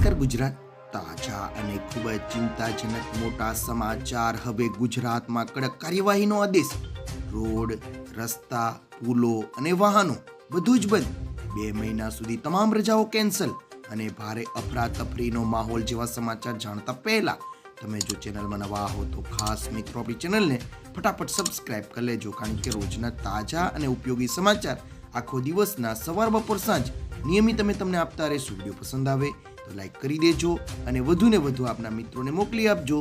નમસ્કાર ગુજરાત તાજા અને ખૂબ જ ચિંતાજનક મોટા સમાચાર. હવે ગુજરાતમાં કડક કાર્યવાહીનો આદેશ. રોડ, રસ્તા, પુલો અને વાહનો બધું જ બંધ. બે મહિના સુધી તમામ રજાઓ કેન્સલ અને ભારે અફરાતફરીનો માહોલ જેવા સમાચાર જાણતા પહેલા તમે જો ચેનલમાં નવા હો તો ખાસ મિત્રો આપણી ચેનલને ફટાફટ સબસ્ક્રાઇબ કરી લેજો, કારણ કે રોજના તાજા અને ઉપયોગી સમાચાર આખો દિવસના સવાર બપોર સાંજ નિયમિત અમે તમને આપતા રહીશું. વીડિયો પસંદ આવે લાઈક કરી દેજો અને વધુને વધુ આપના મિત્રોને મોકલી આપજો.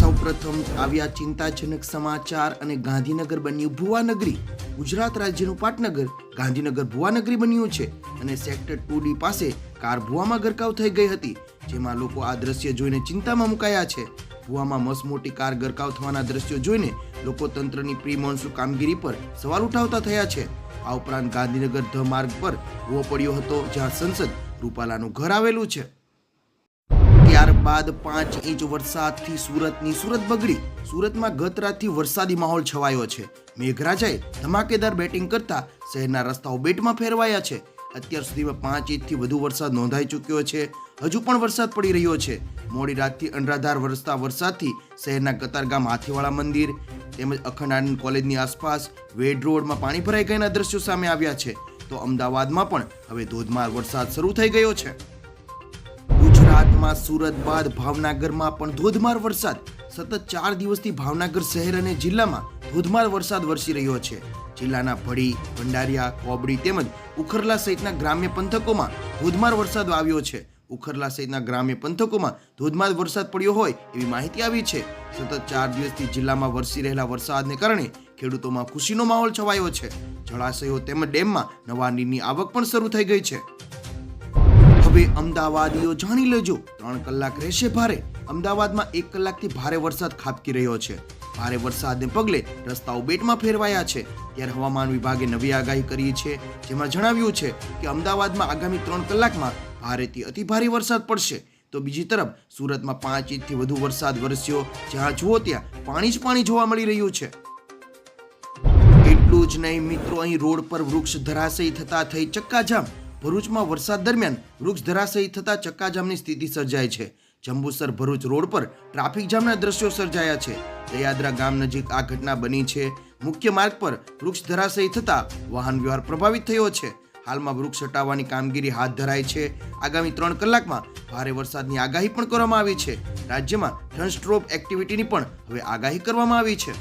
સૌપ્રથમ આવ્યા ચિંતાજનક સમાચાર અને ગાંધીનગર બન્યું ભુવાનગરી. ગુજરાત રાજ્યનું પાટનગર ગાંધીનગર ભુવાનગરી બન્યું છે અને સેક્ટર ટુ ડી પાસે કાર ભુવામાં ગરકાવ થઈ ગઈ હતી, જેમાં લોકો આ દ્રશ્ય જોઈને ચિંતામાં મુકાયા છે. ભુવામાં મસમોટી કાર ગરકાવ થવાના દ્રશ્યો જોઈને લોકો તંત્રની પ્રી મોન્સૂન કામગીરી પર સવાલ ઉઠાવતા થયા છે. આ ઉપરાંત ગાંધીનગર ધ માર્ગ પર ભૂવો પડ્યો હતો, જ્યાં સંસદ રૂપાલાનું ઘર આવેલું છે. ત્યારબાદ પાંચ ઇંચ વરસાદથી સુરતની સુરત બગડી. સુરતમાં ગત રાતથી વરસાદી માહોલ છવાયો છે. મેઘરાજાએ ધમાકેદાર બેટિંગ કરતા શહેરના રસ્તાઓ બેટમાં ફેરવાયા છે. અત્યાર સુધીમાં પાંચ ઇંચથી વધુ વરસાદ નોંધાઈ ચૂક્યો છે. હજુ પણ વરસાદ પડી રહ્યો છે. મોડી રાતથી અનરાધાર વરસતા વરસાદથી શહેરના કતારગામ હાથીવાળા મંદિર તેમજ અખંડ આનંદ કોલેજની આસપાસ વેડ રોડમાં પાણી ભરાઈ ગયાના દ્રશ્યો સામે આવ્યા છે. તો અમદાવાદમાં પણ હવે ધોધમાર વરસાદ શરૂ થઈ ગયો છે. ગુજરાતમાં સુરત બાદ ભાવનગરમાં પણ ધોધમાર વરસાદ. સતત ચાર દિવસથી ભાવનગર શહેર અને જિલ્લામાં ધોધમાર વરસાદ વરસી રહ્યો છે. જિલ્લાના ભડી, ભંડારિયા, કોબડી તેમજ ઉખરલા સહિતના ગ્રામ્ય પંથકોમાં ધોધમાર વરસાદ આવ્યો છે. ઉખરલા સહિતના ગ્રામ્ય પંથકોમાં ધોધમાર વરસાદ પડ્યો હોય એવી માહિતી આવી છે. સતત ચાર દિવસથી જિલ્લામાં વરસી રહેલા વરસાદને કારણે ખેડૂતોમાં ખુશીનો માહોલ છવાયો છે. જળાશયો તેમજ ડેમમાં નવા નીરની આવક પણ શરૂ થઈ ગઈ છે. હવે અમદાવાદીઓ જાણી લેજો. ત્રણ કલાક રહેશે ભારે. અમદાવાદમાં એક કલાકથી ભારે વરસાદ ખાબકી રહ્યો છે. ભારે વરસાદને પગલે રસ્તાઓ બેટમાં ફેરવાયા છે. ત્યારે હવામાન વિભાગે નવી આગાહી કરી છે. જેમાં જણાવ્યું છે કે અમદાવાદમાં આગામી ત્રણ કલાકમાં ભારેથી અતિભારે વરસાદ પડશે. તો બીજી તરફ, સુરતમાં પાંચ ઇંચથી વધુ વરસાદ વરસ્યો. જ્યાં જુઓ ત્યાં પાણી જ પાણી જોવા મળી રહ્યું છે. એટલું જ નહીં મિત્રો, અહીં રોડ પર વૃક્ષ ધરાશયી થતા થઈ ચક્કાજામ. ભરૂચમાં વરસાદ દરમિયાન વૃક્ષ ધરાશયી થતા ચક્કાજામની સ્થિતિ સર્જાય છે. જંબુસર ભરૂચ રોડ પર ટ્રાફિક જામના દ્રશ્યો સર્જાયા છે. દયાદરા ગામ નજીક આ ઘટના બની છે. મુખ્ય માર્ગ પર વૃક્ષ ધરાશયી થતા વાહન વ્યવહાર પ્રભાવિત થયો છે. હાલમાં વૃક્ષ હટાવવાની કામગીરી હાથ ધરાઈ છે. આગામી ત્રણ કલાકમાં ભારે વરસાદની આગાહી પણ કરવામાં આવી છે. રાજ્યમાં થનસ્ટ્રોપ એક્ટિવિટીની પણ હવે આગાહી કરવામાં આવી છે.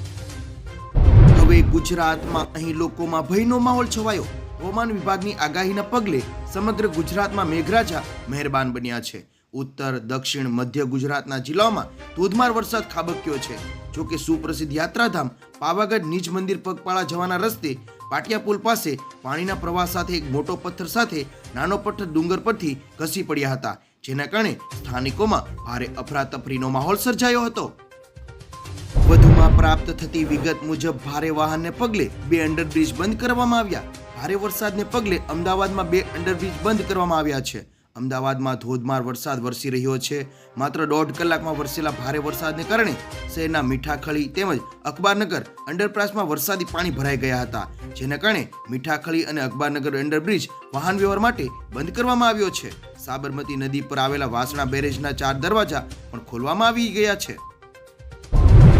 હવે ગુજરાતમાં અહીં લોકોમાં ભયનો માહોલ છવાયો. હવામાન વિભાગની આગાહીના પગલે સમગ્ર ગુજરાતમાં મેઘરાજા મહેરબાન બન્યા છે. ઉત્તર, દક્ષિણ, મધ્ય ગુજરાતના જિલ્લાઓમાં ધોધમાર વરસાદ ખાબક્યો છે. જોકે સુપ્રસિદ્ધ યાત્રાધામ પાવાગઢ નિજ મંદિર પગપાળા જવાના રસ્તે પાટિયા પુલ પાસે પાણીના પ્રવાહ સાથે એક મોટો પથ્થર સાથે નાનો પથ્થર ડુંગર પરથી ઘસી પડ્યા હતા, જેના કારણે સ્થાનિકોમાં ભારે અફરાતફરીનો માહોલ સર્જાયો હતો. વધુમાં પ્રાપ્ત થતી વિગત મુજબ, ભારે વાહનને પગલે બે અંડરબ્રિજ બંધ કરવામાં આવ્યા. ભારે વરસાદને પગલે અમદાવાદમાં બે અંડરબ્રિજ બંધ કરવામાં આવ્યા છે. અમદાવાદમાં ધોધમાર વરસાદ વરસી રહ્યો છે. માત્ર દોઢ કલાકમાં વરસેલા ભારે વરસાદને કારણે શહેરના મીઠાખળી તેમજ અખબારનગર અંડરપાસમાં વરસાદી પાણી ભરાઈ ગયા હતા. જેના કારણે મીઠાખળી અને અખબારનગર અંડરબ્રિજ વાહન વ્યવહાર માટે બંધ કરવામાં આવ્યો છે. સાબરમતી નદી પર આવેલા વાસણા બેરેજના ચાર દરવાજા પણ ખોલવામાં આવી ગયા છે.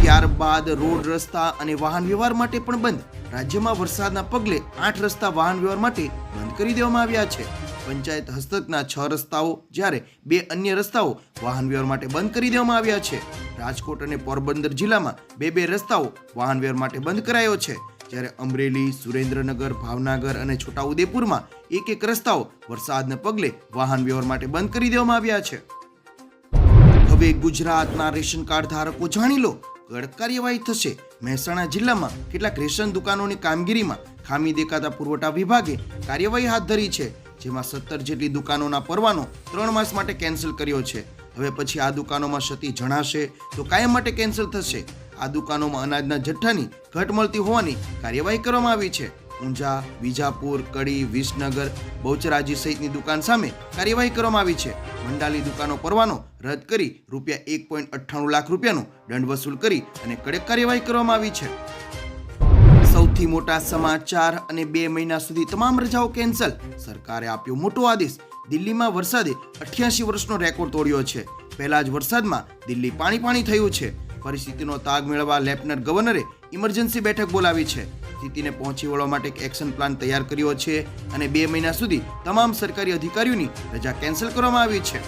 ત્યારબાદ રોડ રસ્તા અને વાહન વ્યવહાર માટે પણ બંધ. રાજ્યમાં વરસાદના પગલે આઠ રસ્તા વાહન વ્યવહાર માટે બંધ કરી દેવામાં આવ્યા છે. પંચાયત હસ્તકના છ રસ્તાઓ જ્યારે બે અન્ય રસ્તાઓ વાહન વ્યવહાર માટે બંધ કરી દેવામાં આવ્યા છે. રાજકોટ અને પોરબંદર જિલ્લામાં બે બે રસ્તાઓ વાહન વ્યવહાર માટે બંધ કરાયો છે. જ્યારે અમરેલી, સુરેન્દ્રનગર, ભાવનગર અને છોટાઉદેપુરમાં એક એક રસ્તાઓ વરસાદને પગલે વાહન વ્યવહાર માટે બંધ કરી દેવામાં આવ્યા છે. હવે ગુજરાતના રેશન કાર્ડ ધારકો જાણી લો. કડક કાર્યવાહી થશે. મહેસાણા જિલ્લામાં કેટલાક રેશન દુકાનોની કામગીરીમાં ખામી દેખાતા પુરવઠા વિભાગે કાર્યવાહી હાથ ધરી છે, જેમાં સત્તર જેટલી દુકાનોના પરવાનો ત્રણ માસ માટે કેન્સલ કર્યો છે. હવે પછી આ દુકાનોમાં ક્ષતિ જણાશે તો કાયમ માટે કેન્સલ થશે. આ દુકાનોમાં અનાજના જથ્થાની ઘટ મળતી હોવાની કાર્યવાહી કરવામાં આવી છે. ઊંઝા વિજાપુર કડી, વિસનગર, બહુચરાજી સહિતની દુકાન સામે કાર્યવાહી કરવામાં આવી છે. મંડાલી દુકાનો પરવાનો રદ કરી રૂપિયા એક પોઈન્ટ અઠ્ઠાણું લાખ રૂપિયાનો દંડ વસૂલ કરી અને કડક કાર્યવાહી કરવામાં આવી છે. સૌથી મોટા સમાચાર અને બે મહિના સુધી તમામ રજાઓ કેન્સલ. સરકારે આપ્યો મોટો આદેશ. દિલ્હીમાં વરસાદે અઠ્યાસી વર્ષનો રેકોર્ડ તોડ્યો છે. પહેલા જ વરસાદમાં દિલ્હી પાણી પાણી થયું છે. પરિસ્થિતિનો તાગ મેળવવા લેફ્ટનન્ટ ગવર્નરે ઇમરજન્સી બેઠક બોલાવી છે. સ્થિતિને પહોંચી વળવા માટે એક એક્શન પ્લાન તૈયાર કર્યો છે અને બે મહિના સુધી તમામ સરકારી અધિકારીઓની રજા કેન્સલ કરવામાં આવી છે.